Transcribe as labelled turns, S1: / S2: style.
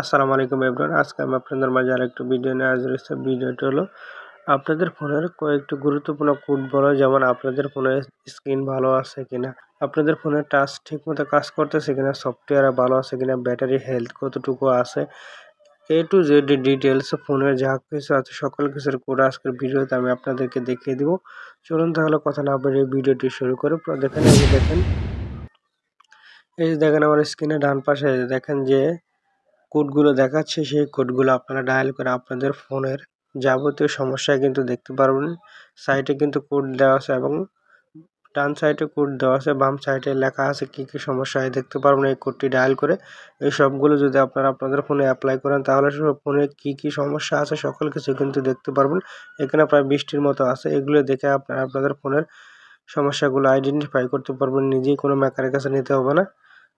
S1: আসসালামু আলাইকুম এভরিওয়ান, আজকে আমি আপনাদের মাঝে আরেকটু ভিডিও নিয়ে হাজির হয়েছি। ভিডিওটি হলো আপনাদের ফোনের কয়েকটি গুরুত্বপূর্ণ কোড বলো, যেমন আপনাদের ফোনের স্ক্রিন ভালো আছে কিনা, আপনাদের ফোনের টাচ ঠিকমতো কাজ করতেছে কিনা সফটওয়্যার ভালো আছে কিনা ব্যাটারি হেলথ কতটুকু আছে এ টু জেড ডিটেলস ফোনের যা কিছু আছে, সকল কিছুর কোড আজকের ভিডিওতে আমি আপনাদেরকে দেখিয়ে দিব। চলুন তাহলে কথা না বলে ভিডিওটি শুরু করে। দেখেন এই দেখেন এই দেখেন আমার স্ক্রিনে ডান পাশে দেখেন যে কোডগুলো দেখাচ্ছে, সেই কোডগুলো আপনারা ডায়াল করে আপনাদের ফোনের যাবতীয় সমস্যায় কিন্তু দেখতে পারবেন। সাইটে কিন্তু কোড দেওয়া আছে এবং ডান সাইডে কোড দেওয়া আছে, বাম সাইডে লেখা আছে কি কি সমস্যা হয়, দেখতে পারবেন এই কোডটি ডায়াল করে। এই সবগুলো যদি আপনারা আপনাদের ফোনে অ্যাপ্লাই করেন, তাহলে ফোনে কি কি সমস্যা আছে সকল কিছু কিন্তু দেখতে পারবেন। এখানে প্রায় বৃষ্টির মতো আছে, এগুলো দেখে আপনারা আপনাদের ফোনের সমস্যাগুলো আইডেন্টিফাই করতে পারবেন, নিজেই কোনো মেকারের কাছে নিতে হবে না।